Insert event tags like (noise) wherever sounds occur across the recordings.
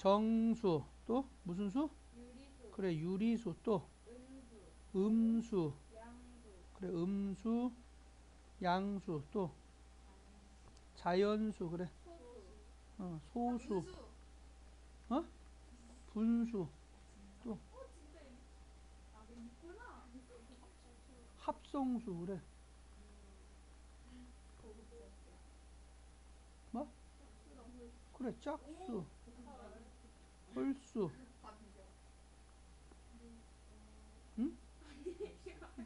정수 또 무슨 수? 유리수, 그래 유리수 또. 음수, 음수. 그래 음수. 양수 또. 자연수 그래. 소수, 어, 소수. 분수. 분수 어 진짜 이- 아. 합성수 그래. 뭐? 그래 짝수 홀수 응?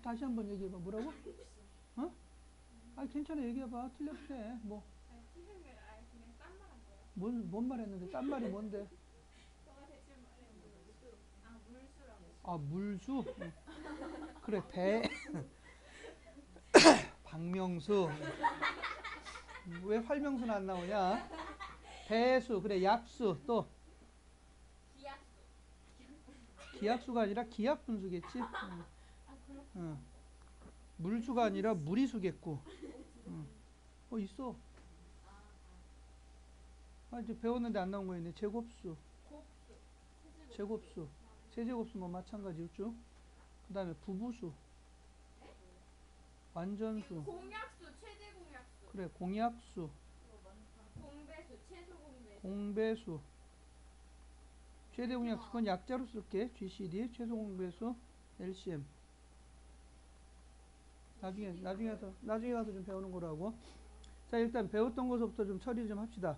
다시 한번 얘기해봐 뭐라고? 어? 아 괜찮아 얘기해봐 말한 거예요. 뭔, 뭔 말했는데 딴 말이 뭔데. 아 물수 응. 그래 배 (coughs) 박명수 음, 왜 활명수는 안 나오냐 배수 그래 약수 또 기약수. 기약수가 아니라 기약분수겠지? 응. 응. 물수가 아니라 무리수겠고. 응. 어 있어. 아 이제 배웠는데 안 나온 거 있네. 제곱수. 곱수. 제곱수. 세제곱수 뭐 마찬가지였죠? 그 다음에 부부수. 완전수. 공약수 최대 공약수. 그래 공약수. 공배수 최소 공배수. 공배수 최대 공약수 그건 약자로 쓸게 GCD 최소 공배수 LCM 나중에 나중에 가서 나중에 가서 좀 배우는 거라고 자 일단 배웠던 것부터 좀 처리 좀 합시다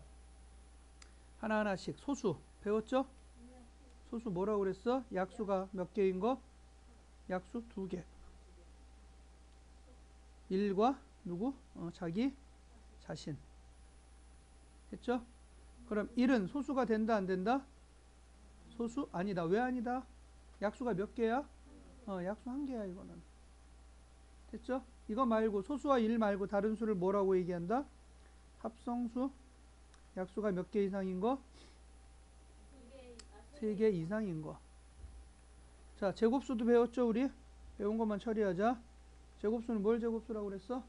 하나 하나씩 소수 배웠죠? 소수 뭐라고 그랬어? 약수가 몇 개인 거? 약수 두 개. 일과 누구? 어, 자기 자신. 했죠? 그럼 1은 소수가 된다 안 된다? 소수 아니다. 왜 아니다? 약수가 몇 개야? 어, 약수 한 개야 이거는. 됐죠? 이거 말고 소수와 1 말고 다른 수를 뭐라고 얘기한다? 합성수. 약수가 몇 개 이상인 거? 두 개. 아, 3개 이상인 거. 자, 제곱수도 배웠죠, 우리? 배운 것만 처리하자. 제곱수는 뭘 제곱수라고 그랬어?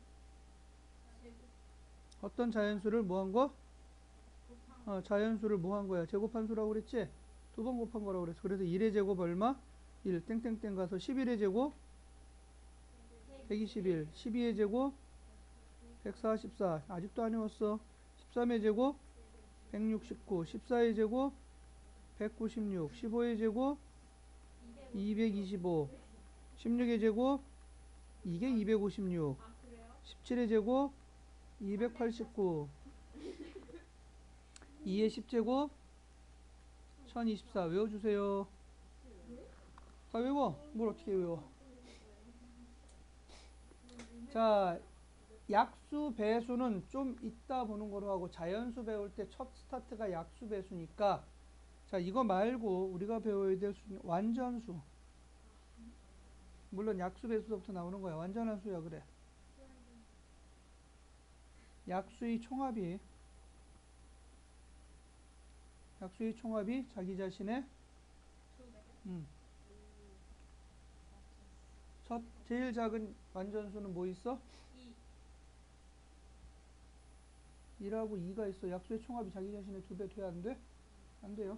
어떤 자연수를 뭐 한 거? 어, 자연수를 뭐 한 거야? 제곱한 수라고 그랬지? 두 번 곱한 거라고 그랬어. 그래서 1의 제곱 얼마? 1, 땡땡땡 가서 11의 제곱? 121, 12의 제곱? 144, 아직도 안 외웠어. 13의 제곱? 169, 14의 제곱? 196, 15의 제곱? 225, 16의 제곱? 이게 256, 아 그래요? 17의 제곱? 289, 2의 10제곱 1024 외워주세요. 다 외워. 뭘 어떻게 외워? 자, 약수 배수는 좀 이따 보는 거로 하고 자연수 배울 때 첫 스타트가 약수 배수니까 자, 이거 말고 우리가 배워야 될 수는 완전수. 물론 약수 배수부터 나오는 거야. 완전한 수야 그래. 약수의 총합이 약수의 총합이 자기 자신의. 음. 첫 제일 작은 완전수는 뭐 있어? 이. 1하고 2가 있어. 약수의 총합이 자기 자신의 두 배 돼야 안 돼? 안 돼요.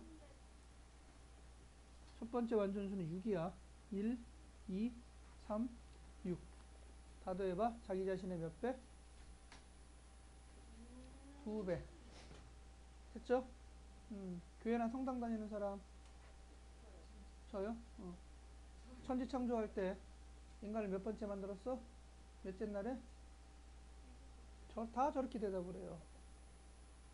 첫 번째 완전수는 6이야. 1, 2, 3, 6. 다 더해봐. 자기 자신의 몇 배? 두 배. 됐죠? 음, 교회나 성당 다니는 사람. 저요? 어. 천지 창조할 때 인간을 몇 번째 만들었어? 몇째 날에? 저, 다 저렇게 대답을 해요.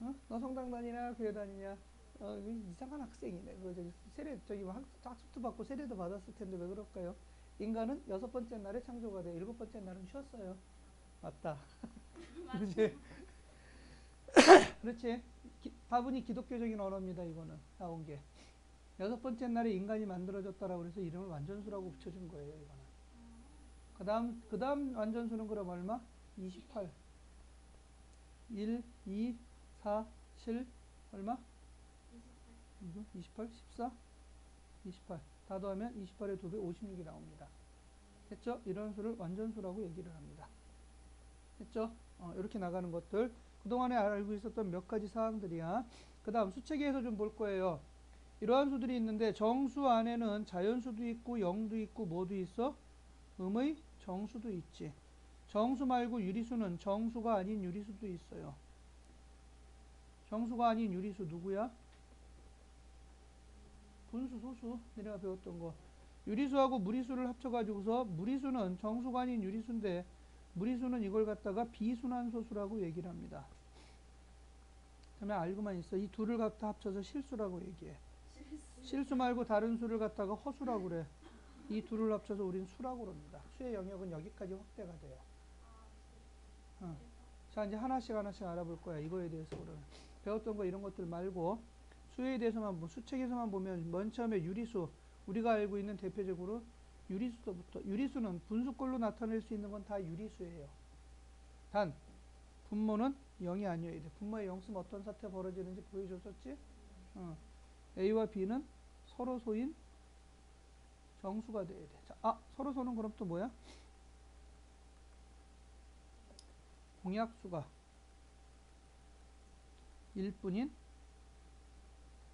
어? 너 성당 다니냐? 교회 다니냐? 어, 이상한 학생이네. 그 저기 세례 저기 뭐 학, 학습도 받고 세례도 받았을 텐데 왜 그럴까요? 인간은 여섯 번째 날에 창조가 돼. 일곱 번째 날은 쉬었어요. 맞다. (laughs) 그렇지. (laughs) 그렇지. 기, 다분히 기독교적인 언어입니다. 이거는 나온 게. 여섯 번째 날에 인간이 만들어졌다라고 그래서 이름을 완전수라고 붙여준 거예요. 이거는. 그 다음 그 다음 완전수는 그럼 얼마? 28. 1, 2, 4, 7 얼마? 28, 14, 28. 다 더하면 28의 2배 56이 나옵니다. 됐죠? 이런 수를 완전수라고 얘기를 합니다. 됐죠? 어, 이렇게 나가는 것들. 그동안에 알고 있었던 몇 가지 사항들이야. 그 다음 수체계에서 좀 볼 거예요. 이러한 수들이 있는데 정수 안에는 자연수도 있고 영도 있고 뭐도 있어? 음의 정수도 있지. 정수 말고 유리수는 정수가 아닌 유리수도 있어요. 정수가 아닌 유리수 누구야? 분수, 소수. 내가 배웠던 거. 유리수하고 무리수를 합쳐가지고서 무리수는 정수가 아닌 유리수인데 무리수는 이걸 갖다가 비순환소수라고 얘기를 합니다. 그다음에 알고만 있어. 이 둘을 갖다 합쳐서 실수라고 얘기해. 실수 말고 다른 수를 갖다가 허수라고 그래. 이 둘을 합쳐서 우리는 수라고 그럽니다. 수의 영역은 여기까지 확대가 돼요. 어. 자, 이제 하나씩 하나씩 알아볼 거야. 이거에 대해서 그러면. 배웠던 거 이런 것들 말고 수에 대해서만 보- 수책에서만 보면 맨 처음에 유리수 우리가 알고 있는 대표적으로 유리수부터 유리수는 분수꼴로 나타낼 수 있는 건 다 유리수예요. 단 분모는 0이 아니어야 돼. 0 쓰면 어떤 사태가 벌어지는지 보여줬었지? 어. A와 B는 서로 소인 정수가 돼야 돼. 자, 아, 서로 소는 그럼 또 뭐야? 공약수가 1뿐인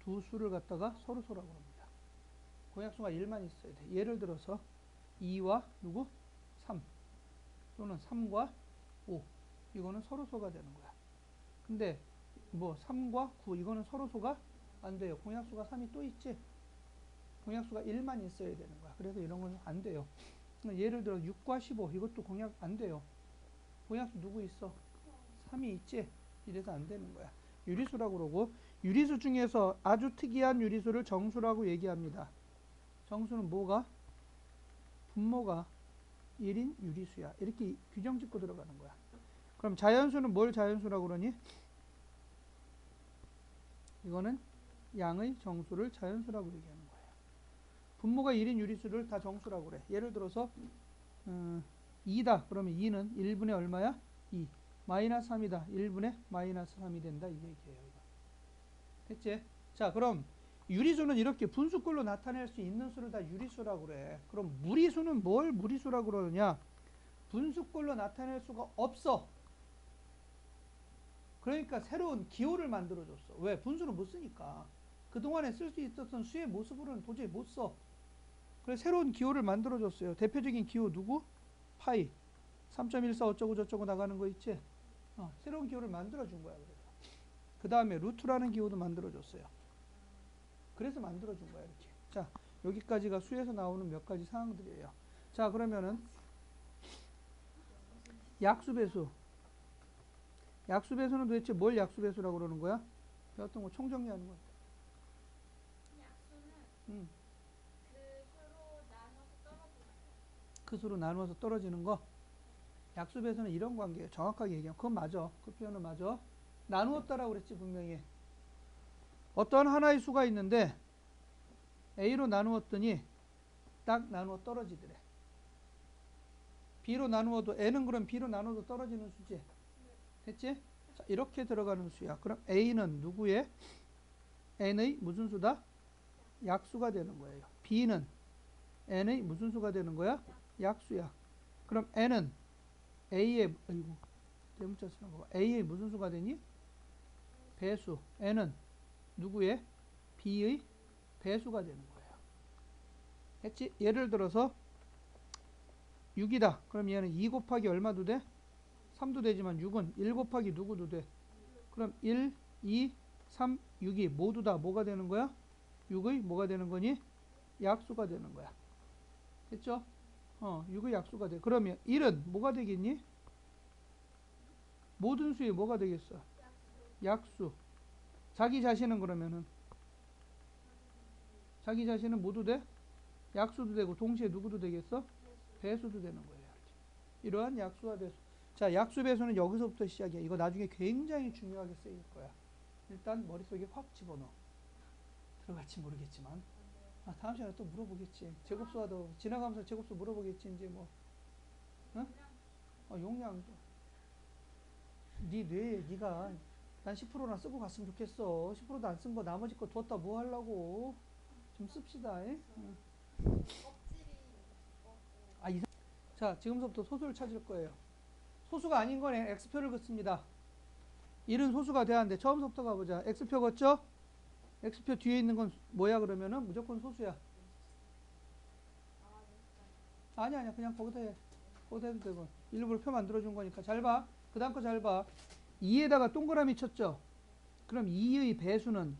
두 수를 갖다가 서로 소라고 합니다. 공약수가 1만 있어야 돼. 예를 들어서 2와 누구? 3 또는 3과 5 이거는 서로 소가 되는 거야. 근데 뭐 3과 9 이거는 서로 소가 안 돼요. 공약수가 3이 또 있지. 공약수가 1만 있어야 되는 거야. 그래서 이런 건 안 돼요. 예를 들어 6과 15 이것도 공약 안 돼요. 공약수 누구 있어? 3이 있지. 이래서 안 되는 거야. 유리수라고 그러고 유리수 중에서 아주 특이한 유리수를 정수라고 얘기합니다. 정수는 뭐가? 분모가 1인 유리수야. 이렇게 규정 짓고 들어가는 거야. 그럼 자연수는 뭘 자연수라고 그러니? 이거는 양의 정수를 자연수라고 얘기하는 거예요. 분모가 1인 유리수를 다 정수라고 그래. 예를 들어서 음, 2다. 그러면 2는 1분의 얼마야? 2. 마이너스 3이다. 1분의 마이너스 3이 된다. 이 얘기예요. 됐지? 자, 그럼 유리수는 이렇게 분수꼴로 나타낼 수 있는 수를 다 유리수라고 그래. 그럼 무리수는 뭘 무리수라고 그러느냐? 분수꼴로 나타낼 수가 없어. 그러니까 새로운 기호를 만들어줬어. 왜? 분수는 못 쓰니까. 그동안에 쓸 수 있었던 수의 모습으로는 도저히 못 써. 그래서 새로운 기호를 만들어줬어요. 대표적인 기호 누구? 파이. 3.14 어쩌고 저쩌고 나가는 거 있지? 어, 새로운 기호를 만들어준 거야. 그 다음에 루트라는 기호도 만들어줬어요. 그래서 만들어준 거야. 이렇게. 자, 여기까지가 수에서 나오는 몇 가지 사항들이에요. 자, 그러면은 약수배수. 약수배수는 도대체 뭘 약수배수라고 그러는 거야? 배웠던 거 총정리하는 거야. 음. 그그 수로 나누어서 떨어지는 거. 약수배수는 이런 관계예요. 정확하게 얘기하면 그건 맞아. 그 표현은 맞아. 나누었다라고 그랬지 분명히. 어떤 하나의 수가 있는데 A로 나누었더니 딱 나누어 떨어지더래. B로 나누어도 N은 그럼 B로 나누어도 떨어지는 수지. 됐지? 자, 이렇게 들어가는 수야. 그럼 A는 누구의? N의 무슨 수다? 약수가 되는 거예요. B는 N의 무슨 수가 되는 거야? 약수야. 그럼 N은 A의 아이고 대문자 쓰는 거 봐. A의 무슨 수가 되니? 배수. N은 누구의? B의 배수가 되는 거예요. 했지? 예를 들어서 6이다. 그럼 얘는 2 곱하기 얼마도 돼? 3도 되지만 6은 1 곱하기 누구도 돼? 그럼 1, 2, 3, 6이 모두 다 뭐가 되는 거야? 6의 뭐가 되는 거니? 약수가 되는 거야. 됐죠? 어, 6의 약수가 돼. 그러면 1은 뭐가 되겠니? 모든 수의 뭐가 되겠어? 약수. 자기 자신은 그러면은 자기 자신은 모두 돼? 약수도 되고 동시에 누구도 되겠어? 배수도 되는 거예요. 이러한 약수와 배수. 자, 약수 배수는 여기서부터 시작이야. 이거 나중에 굉장히 중요하게 쓰일 거야. 일단 머릿속에 확 집어넣어. 들어갈지 모르겠지만. 아, 다음 시간에 또 물어보겠지. 제곱수와도 지나가면서 제곱수 물어보겠지. 이제 뭐. 응? 어, 용량도. 네 뇌에 네가 난 10%나 쓰고 갔으면 좋겠어. 10%도 안 쓴 거 나머지 거 뒀다 뭐 하려고. 좀 씁시다. 에? 응. 아, 이상. 자, 지금부터 소수를 찾을 거예요. 소수가 아닌 거네. X표를 긋습니다. 1은 소수가 돼야 하는데 처음부터 가보자. X표 걷죠? x표 뒤에 있는 건 뭐야 그러면은 무조건 소수야. 아니 아니야 그냥 거기다 해. 거기다 해도 되고 일부러 표 만들어준 거니까 잘 봐. 그 다음 거 잘 봐. 2에다가 동그라미 쳤죠. 그럼 2의 배수는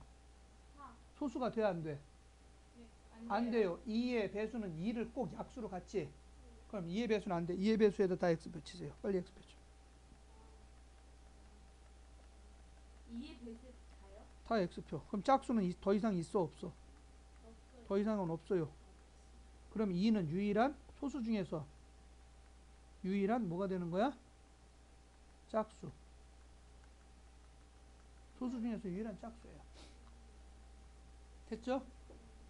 소수가 돼안 돼? 안 돼요. 2의 배수는 2를 꼭 약수로 갖지. 그럼 2의 배수는 안 돼. 2의 배수에다 다 x표 치세요. 빨리 x표 쳐. 2의 배수 가요? 다 x표. 그럼 짝수는 이- 더 이상 있어 없어? 없어요. 더 이상은 없어요. 그럼 2는 유일한 소수 중에서 유일한 뭐가 되는 거야? 짝수. 소수 중에서 유일한 짝수예요. 됐죠?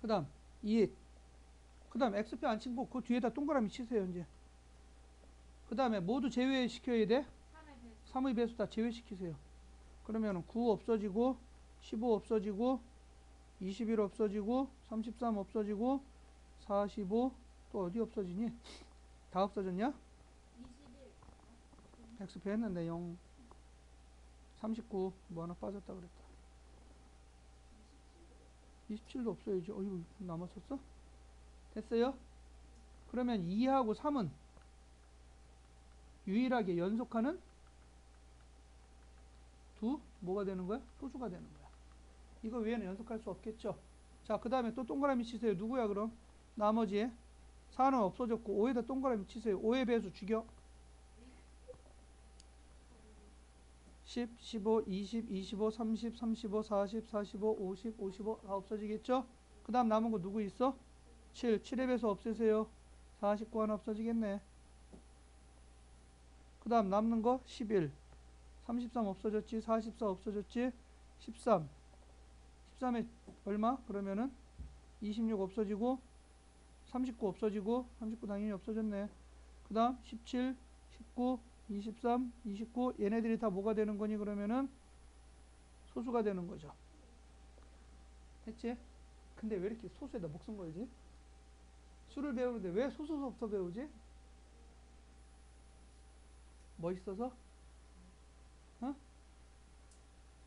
그 다음 2. 그 다음 x표 안 친고 그 뒤에다 동그라미 치세요 이제. 그 다음에 모두 제외시켜야 돼? 3의 배수 3의 배수 다 제외시키세요. 그러면 9 없어지고 15 없어지고 21 없어지고 33 없어지고 45 또 어디 없어지니? 다 없어졌냐? 21 X표 했는데 0 39 뭐 하나 빠졌다 그랬다. 27도 없어야지. 어이구 남았었어? 됐어요? 그러면 2하고 3은 유일하게 연속하는 두 뭐가 되는 거야? 소수가 되는 거야. 이거 외에는 연속할 수 없겠죠. 자, 그 다음에 또 동그라미 치세요. 누구야 그럼? 나머지에 4는 없어졌고 5에다 동그라미 치세요. 5의 배수 죽여. 10, 15, 20, 25, 30, 35, 40, 45, 50, 55 다 없어지겠죠? 그 다음 남은 거 누구 있어? 7, 7의 배수 없애세요. 49 하나 없어지겠네. 그 다음 남는 거 11, 33 없어졌지, 44 없어졌지, 13, 13에 얼마? 그러면은 26 없어지고, 39 없어지고, 39 당연히 없어졌네. 그 다음 17, 19, 23, 29 얘네들이 다 뭐가 되는 거니 그러면은 소수가 되는 거죠. 됐지? 근데 왜 이렇게 소수에다 목숨 걸지? 수를 배우는데 왜 소수서부터 배우지? 멋있어서? 어?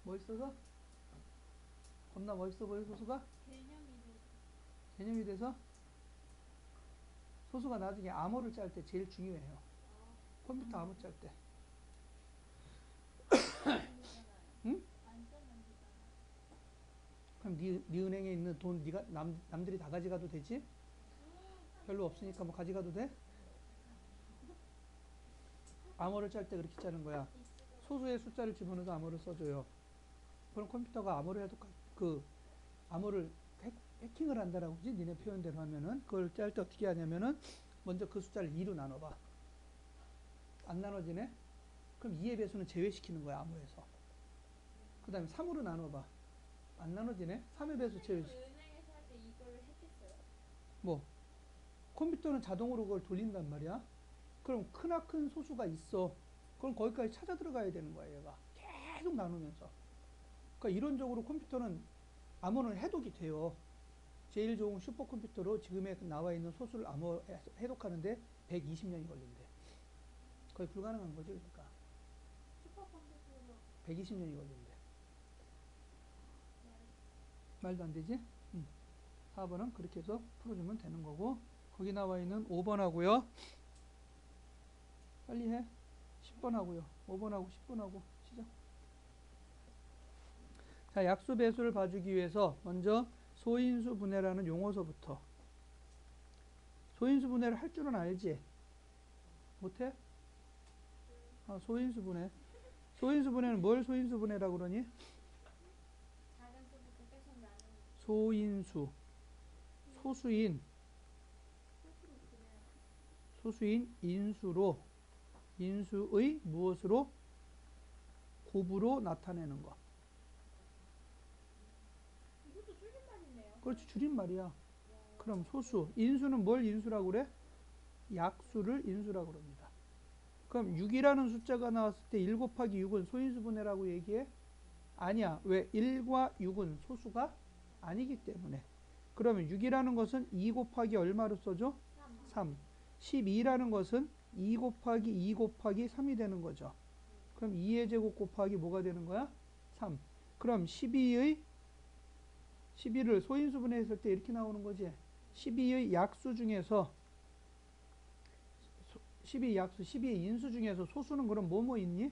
멋있어서? 겁나 멋있어 보여 소수가? 개념이 돼서 개념이 돼서? 소수가 나중에 암호를 짤 때 제일 중요해요. 컴퓨터 암호 짤 때. (coughs) 응? 그럼 네, 네 은행에 있는 돈 네가 남, 남들이 다 가져가도 되지? 별로 없으니까 뭐 가져가도 돼? 암호를 짤 때 그렇게 짜는 거야. 소수의 숫자를 집어넣어서 암호를 써줘요. 그럼 컴퓨터가 암호를 해도 가- 그 암호를 해, 해킹을 한다라고 그지? 니네 표현대로 하면은 그걸 짤 때 어떻게 하냐면은 먼저 그 숫자를 2로 나눠봐. 안 나눠지네? 그럼 2의 배수는 제외시키는 거야 암호에서. 그 다음에 3으로 나눠봐. 안 나눠지네? 3의 배수 제외시. 은행에서 할때 이거를 했겠어요? 뭐 컴퓨터는 자동으로 그걸 돌린단 말이야. 그럼 크나 큰 소수가 있어. 그럼 거기까지 찾아 들어가야 되는 거야, 얘가. 계속 나누면서. 그러니까 이론적으로 컴퓨터는 암호는 해독이 돼요. 제일 좋은 슈퍼컴퓨터로 지금에 나와 있는 소수를 암호 해- 해독하는데 120년이 걸린대. 거의 불가능한 거지, 그러니까. 슈퍼컴퓨터로 120년이 걸린대. 말도 안 되지? 응. 4번은 그렇게 해서 풀어주면 되는 거고 거기 나와 있는 5번 하고요. 빨리 해. 10번 하고요. 5번 하고 10번 하고 시작. 자, 약수 배수를 봐주기 위해서 먼저 소인수 분해라는 용어서부터 소인수 분해를 할 줄은 알지? 못해? 아, 소인수 분해. 소인수 분해는 뭘 소인수 분해라고 그러니? 소인수. 소수인 소수인 인수로 인수의 무엇으로 곱으로 나타내는 것. 이것도 줄임말이네요 그렇지 줄임말이야. 그럼 소수 인수는 뭘 인수라고 그래? 약수를 인수라고 그럽니다. 그럼 6이라는 숫자가 나왔을 때 1 곱하기 6은 소인수분해라고 얘기해? 아니야. 왜? 1과 6은 소수가 아니기 때문에. 그러면 6이라는 것은 2 곱하기 얼마로 써줘? 3. 12라는 것은 2 곱하기 2 곱하기 3이 되는 거죠. 그럼 2의 제곱 곱하기 뭐가 되는 거야? 3. 그럼 12의 12를 소인수 분해 했을 때 이렇게 나오는 거지. 12의 약수 중에서 12 약수, 12의 인수 중에서 소수는 그럼 뭐뭐 있니?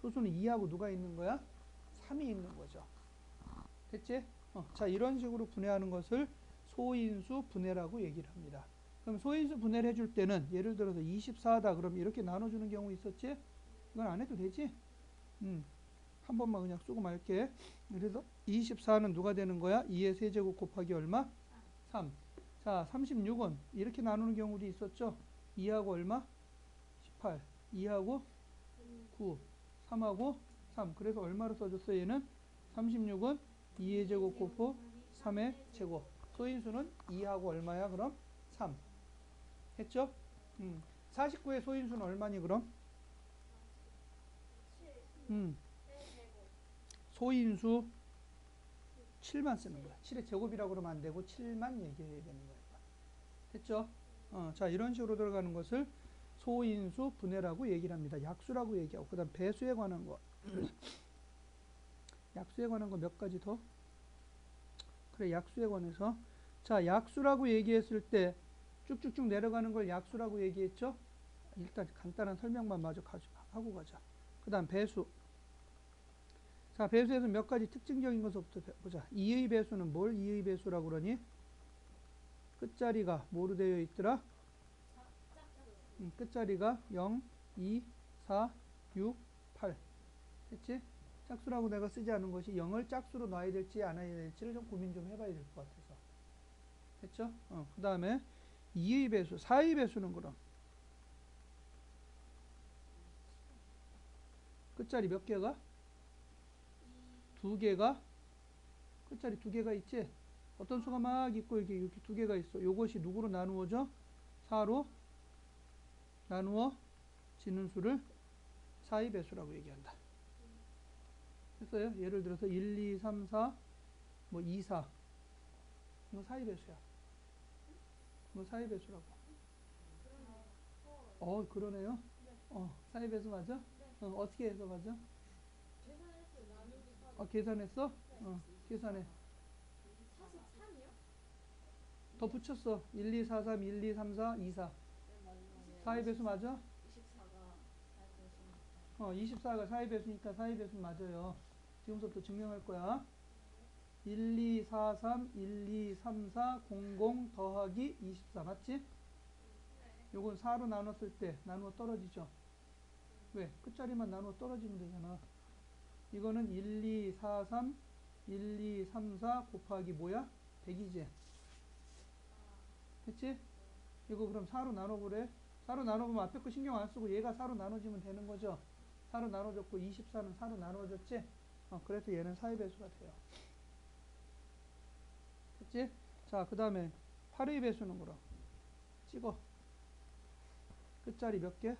소수는 2하고 누가 있는 거야? 3이 있는 거죠. 됐지? 어, 자, 이런 식으로 분해하는 것을 소인수 분해라고 얘기를 합니다. 그럼 소인수 분해를 해줄 때는 예를 들어서 24다 그럼 이렇게 나눠주는 경우 있었지? 이건 안 해도 되지? 음, 한 번만 그냥 쓰고 말게. 그래서 24는 누가 되는 거야? 2의 세제곱 곱하기 얼마? 3. 자, 36은 이렇게 나누는 경우도 있었죠? 2하고 얼마? 18. 2하고 9. 3하고 3. 그래서 얼마로 써줬어? 얘는 36은 2의 제곱 곱고 3의 제곱. 소인수는 2하고 얼마야? 그럼 3. 했죠? 음. 49의 소인수는 얼마니 그럼? 음. 소인수 7만 쓰는 거야. 7의 제곱이라고 그러면 안 되고 7만 얘기해야 되는 거야. 됐죠? 어, 자, 이런 식으로 들어가는 것을 소인수 분해라고 얘기를 합니다. 약수라고 얘기하고 그 다음 배수에 관한 거. (clears throat) 약수에 관한 거 몇 가지 더? 그래, 약수에 관해서 자, 약수라고 얘기했을 때 쭉쭉쭉 내려가는 걸 약수라고 얘기했죠? 일단 간단한 설명만 마저 하고 가자. 그 다음 배수. 자, 배수에서 몇 가지 특징적인 것부터 배- 보자. 2의 배수는 뭘 2의 배수라고 그러니? 끝자리가 뭐로 되어 있더라? 음, 끝자리가 0, 2, 4, 6, 8. 됐지? 짝수라고 내가 쓰지 않은 것이 0을 짝수로 놔야 될지 안 놔야 될지를 좀 고민 좀 해봐야 될 것 같아서. 됐죠? 어, 그 다음에 2의 배수, 4의 배수는 그럼 끝자리 몇 개가? 두 개가 끝자리 두 개가 있지? 어떤 수가 막 있고 이렇게 이렇게 두 개가 있어. 요것이 누구로 나누어져? 4로 나누어지는 수를 4의 배수라고 얘기한다. 했어요? 예를 들어서 1, 2, 3, 4, 뭐 2, 4. 이거 4의 배수야. 이거 4의 배수라고. 어, 그러네요. 어, 4의 배수 맞아? 어, 어떻게 해서 맞아? 어, 계산했어? 어, 계산해. 더 붙였어. 1, 2, 4, 3, 1, 2, 3, 4, 2, 4. 4의 배수 맞아? 어, 24가 4의 배수니까 4의 배수 맞아요. 지금부터 증명할 거야. 1, 2, 4, 3, 1, 2, 3, 4, 0, 0 더하기 24 맞지? 요건 4로 나눴을 때 나누어 떨어지죠. 왜? 끝자리만 나누어 떨어지면 되잖아. 이거는 1, 2, 4, 3, 1, 2, 3, 4 곱하기 뭐야? 100이지. 됐지? 이거 그럼 4로 나눠보래. 4로 나눠보면 앞에 거 신경 안 쓰고 얘가 4로 나눠지면 되는 거죠. 4로 나눠졌고 24는 4로 나눠졌지? 어, 그래서 얘는 4의 배수가 돼요. 됐지? 자, 그 다음에 8의 배수는 그럼 찍어. 끝자리 몇 개?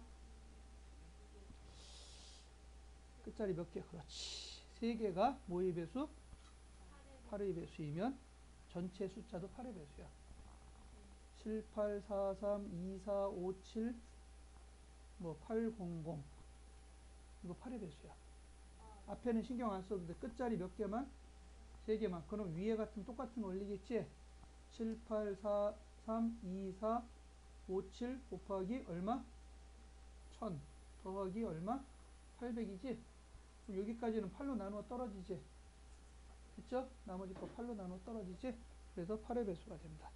끝자리 몇 개? 그렇지. 세 개가 뭐의 배수? 8의 배수이면 전체 숫자도 8의 배수야. 7, 8, 4, 3, 2, 4, 5, 7, 뭐 8, 0, 0. 이거 8의 배수야. 앞에는 신경 안 써도 돼. 끝자리 몇 개만? 세 개만. 그럼 위에 같은 똑같은 원리겠지? 7, 8, 4, 3, 2, 4, 5, 7 곱하기 얼마? 1000 더하기 얼마? 800이지? 여기까지는 8로 나누어 떨어지지? 됐죠? 나머지 거 8로 나누어 떨어지지? 그래서 8의 배수가 됩니다.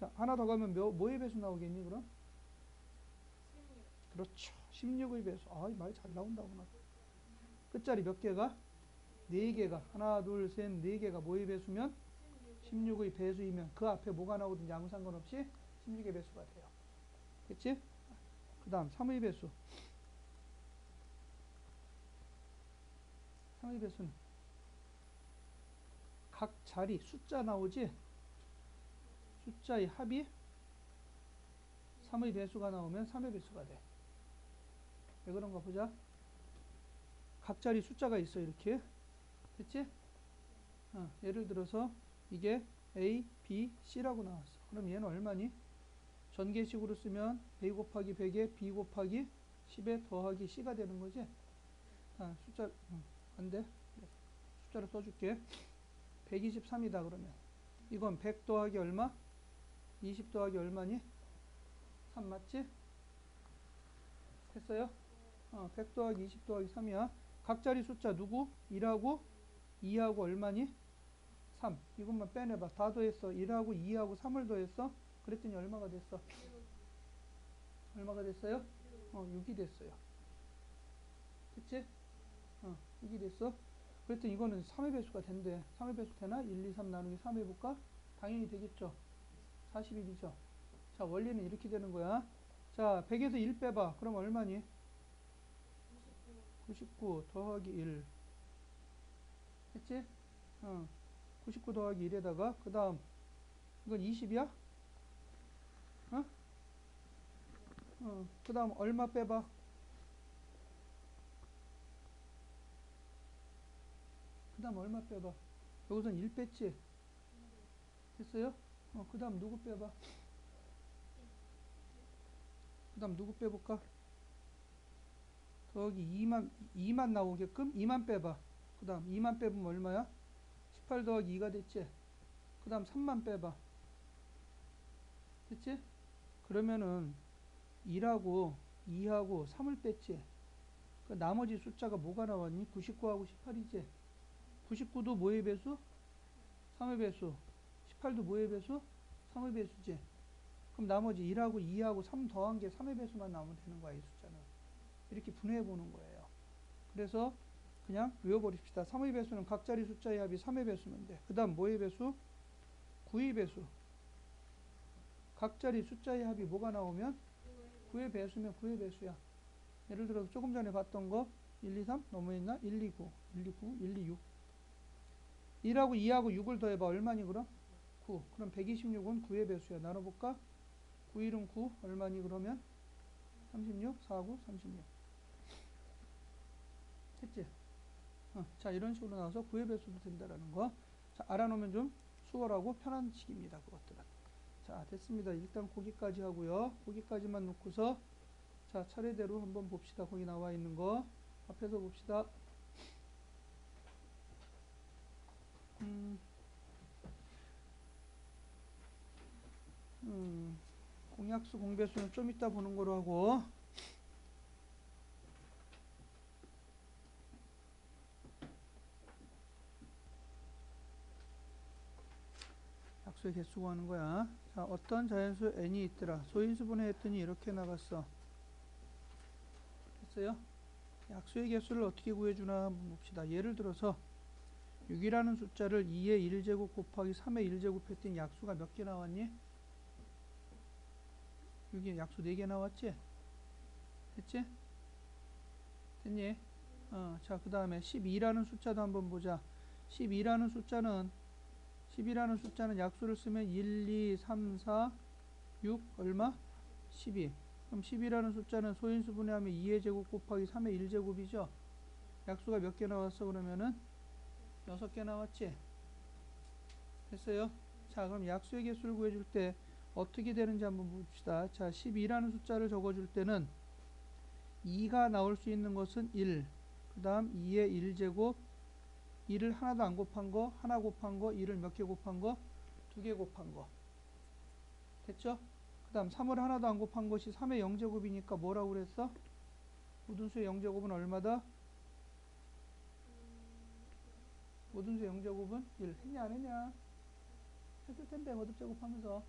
자, 하나 더 가면 몇, 뭐의 배수 나오겠니, 그럼? 그렇죠. 16의 배수. 아, 이 말 잘 나온다구나. 끝자리 몇 개가? 네 개가. 하나, 둘, 셋, 네 개가 뭐의 배수면? 16의 배수이면 그 앞에 뭐가 나오든지 아무 상관없이 16의 배수가 돼요. 됐지? 그 다음 3의 배수. 3의 배수는 각 자리 숫자 나오지? 숫자의 합이 3의 배수가 나오면 3의 배수가 돼. 왜 그런가 보자. 각 자리 숫자가 있어 이렇게. 됐지? 어, 예를 들어서 이게 A, B, C라고 나왔어. 그럼 얘는 얼마니? 전개식으로 쓰면 A 곱하기 100에 B 곱하기 10에 더하기 C가 되는 거지? 아, 숫자, 어, 안 돼. 숫자를 써줄게. 123이다 그러면 이건 100 더하기 얼마? 20 더하기 얼마니? 3 맞지? 됐어요? 어, 100 더하기 20 더하기 3이야. 각자리 숫자 누구? 1하고 2하고 얼마니? 3. 이것만 빼내봐. 다 더했어. 1하고 2하고 3을 더했어. 그랬더니 얼마가 됐어? 얼마가 됐어요? 어, 6이 됐어요. 그치? 어, 6이 됐어. 그랬더니 이거는 3의 배수가 된대. 3의 배수 되나? 1, 2, 3 나누기 3 해볼까? 당연히 되겠죠. 41이죠. 자, 원리는 이렇게 되는 거야. 자, 100에서 1 빼봐. 그럼 얼마니? 99 더하기 1. 했지? 어. 99 더하기 1에다가, 그 다음, 이건 20이야? 어? 어. 그 다음, 얼마 빼봐? 그 다음, 얼마 빼봐? 여기선 1 뺐지? 됐어요? 어, 그 다음, 누구 빼봐? 그 다음, 누구 빼볼까? 더하기 2만, 2만 나오게끔 2만 빼봐. 그 다음 2만 빼보면 얼마야? 18 더하기 2가 됐지? 그 다음 3만 빼봐. 됐지? 그러면은 1하고 2하고 3을 뺐지? 그 나머지 숫자가 뭐가 나왔니? 99하고 18이지? 99도 뭐의 배수? 3의 배수. 18도 뭐의 배수? 3의 배수지? 그럼 나머지 1하고 2하고 3 더한 게 3의 배수만 나오면 되는 거야, 이 숫자는. 이렇게 분해해 보는 거예요. 그래서 그냥 외워버립시다. 3의 배수는 각자리 숫자의 합이 3의 배수면 돼. 그 다음 뭐의 배수? 9의 배수. 각자리 숫자의 합이 뭐가 나오면 9의 배수면 9의 배수야. 예를 들어서 조금 전에 봤던 거 1, 2, 3 너무했나? 1, 2, 9, 1, 2, 9, 1, 2, 6. 1하고 2하고 6을 더해봐. 얼마니 그럼? 9. 그럼 126은 9의 배수야. 나눠볼까? 9, 1은 9. 얼마니 그러면? 36, 4, 9, 36. 했지? 어, 자, 이런 식으로 나와서 9의 배수도 된다라는 거. 자, 알아놓으면 좀 수월하고 편한 식입니다. 그것들은. 자, 됐습니다. 일단 거기까지 하고요. 거기까지만 놓고서 자, 차례대로 한번 봅시다. 거기 나와 있는 거. 앞에서 봅시다. 음, 음, 공약수 공배수는 좀 이따 보는 거로 하고 약수의 개수 구하는 거야. 자, 어떤 자연수 n이 있더라. 소인수분해 했더니 이렇게 나갔어. 됐어요? 약수의 개수를 어떻게 구해주나 한번 봅시다. 예를 들어서 6이라는 숫자를 2의 1제곱 곱하기 3의 1제곱 했더니 약수가 몇 개 나왔니? 6이 약수 4개 나왔지? 됐지? 됐니? 어, 자, 그 다음에 12라는 숫자도 한번 보자. 12라는 숫자는 10이라는 숫자는 약수를 쓰면 1, 2, 3, 4, 6 얼마? 12. 그럼 10이라는 숫자는 소인수 분해하면 2의 제곱 곱하기 3의 1제곱이죠. 약수가 몇 개 나왔어 그러면은 6개 나왔지. 됐어요? 자, 그럼 약수의 개수를 구해 줄 때 어떻게 되는지 한번 봅시다. 자, 12라는 숫자를 적어 줄 때는 2가 나올 수 있는 것은 1. 그 다음 2의 1제곱 1을 하나도 안 곱한 거, 하나 곱한 거, 1을 몇개 곱한 거, 두 개 곱한 거. 됐죠? 그 다음 3을 하나도 안 곱한 것이 3의 0제곱이니까 뭐라고 그랬어? 모든 수의 0제곱은 얼마다? 모든 수의 0제곱은 1. 했냐 안 했냐? 했을 텐데 거듭 제곱하면서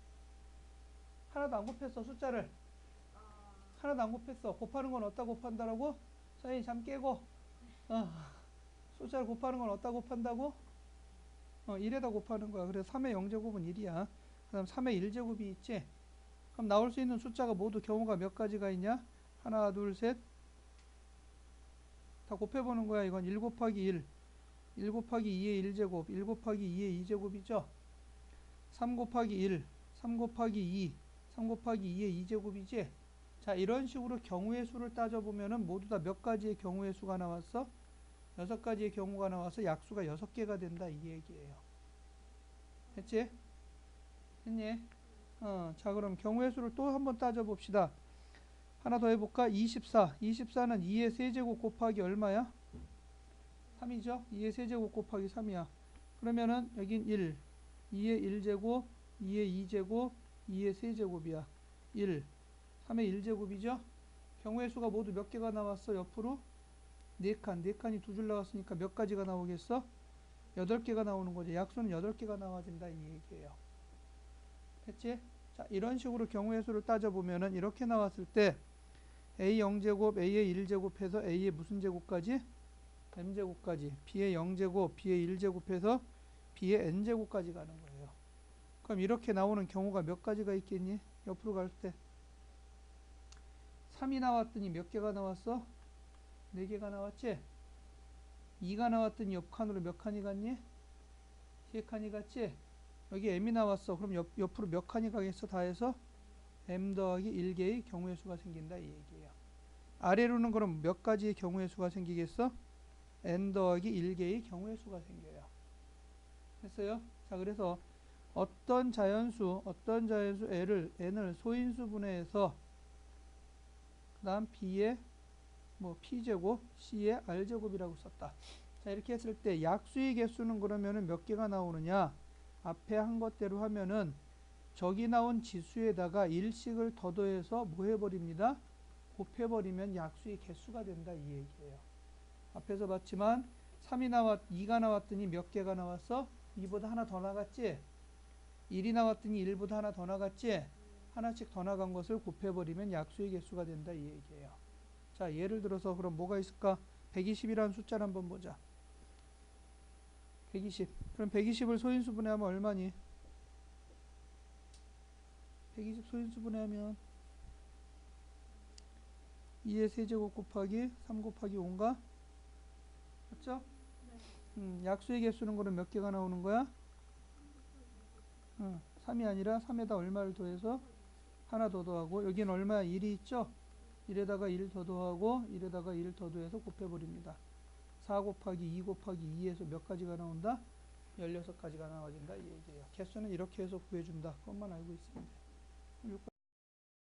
하나도 안 곱했어 숫자를 하나도 안 곱했어 곱하는 건 어디다 곱한다라고? 선생님 잠 깨고 어. 숫자를 곱하는 건 어디다 곱한다고? 어, 1에다 곱하는 거야. 그래서 3의 0제곱은 1이야. 그 다음 3의 1제곱이 있지? 그럼 나올 수 있는 숫자가 모두 경우가 몇 가지가 있냐? 하나, 둘, 셋. 다 곱해보는 거야. 이건 1 곱하기 1. 1 곱하기 2의 1제곱. 1 곱하기 2의 2제곱이죠? 3 곱하기 1. 3 곱하기 2. 3 곱하기 2의 2제곱이지? 자, 이런 식으로 경우의 수를 따져보면은 모두 다 몇 가지의 경우의 수가 나왔어? 여섯 가지의 경우가 나와서 약수가 여섯 개가 된다 이 얘기예요. 됐지? 됐니? 어, 자 그럼 경우의 수를 또 한번 따져 봅시다. 하나 더 해볼까? 24. 24는 2의 세제곱 곱하기 얼마야? 3이죠? 2의 세제곱 곱하기 3이야. 그럼 그러면은 여긴 1, 2의 1제곱, 2의 2제곱, 2의 세제곱이야. 1, 3의 1제곱이죠? 경우의 수가 모두 몇 개가 나왔어? 옆으로? 네 칸, 네 칸이 두 줄 나왔으니까 몇 가지가 나오겠어? 여덟 개가 나오는 거지. 약수는 여덟 개가 나와진다 이 얘기예요. 됐지? 자, 이런 식으로 경우의 수를 따져보면은 이렇게 나왔을 때 a 0제곱, a의 1제곱 해서 a의 무슨 제곱까지? m제곱까지. b의 0제곱, b의 1제곱 해서 b의 n제곱까지 가는 거예요. 그럼 이렇게 나오는 경우가 몇 가지가 있겠니? 옆으로 갈 때. 3이 나왔더니 몇 개가 나왔어? 4개가 나왔지? 2가 나왔더니 옆 칸으로 몇 칸이 갔니? 세 칸이 갔지? 여기 m이 나왔어. 그럼 옆, 옆으로 몇 칸이 가겠어? 다 해서 m 더하기 1개의 경우의 수가 생긴다 이 얘기예요. 아래로는 그럼 몇 가지의 경우의 수가 생기겠어? n 더하기 1개의 경우의 수가 생겨요. 됐어요? 자, 그래서 어떤 자연수, 어떤 자연수 L을, N을 소인수 분해해서 그 다음 B의 뭐 P제곱, C의 R제곱이라고 썼다. 자, 이렇게 했을 때 약수의 개수는 그러면은 몇 개가 나오느냐? 앞에 한 것대로 하면은 저기 나온 지수에다가 일식을 더 더해서 뭐 해버립니다? 곱해버리면 약수의 개수가 된다 이 얘기예요. 앞에서 봤지만 3이 나왔, 2가 나왔더니 몇 개가 나왔어? 2보다 하나 더 나갔지? 1이 나왔더니 1보다 하나 더 나갔지? 하나씩 더 나간 것을 곱해버리면 약수의 개수가 된다 이 얘기예요. 자 예를 들어서 그럼 뭐가 있을까? 120이라는 숫자를 한번 보자. 120. 그럼 120을 소인수 분해하면 얼마니? 120 소인수 분해하면 2의 세제곱 곱하기 3 곱하기 5인가? 맞죠? 음, 약수의 개수는 그럼 몇 개가 나오는 거야? 음, 3이 아니라 3에다 얼마를 더해서 하나 더 더하고 여기는 얼마야? 1이 있죠? 1에다가 1더 더하고 1에다가 1더 더해서 곱해버립니다. 4 곱하기 2 곱하기 2에서 몇 가지가 나온다? 16가지가 나와진다 이 얘기예요. 개수는 이렇게 해서 구해준다. 그것만 알고 돼.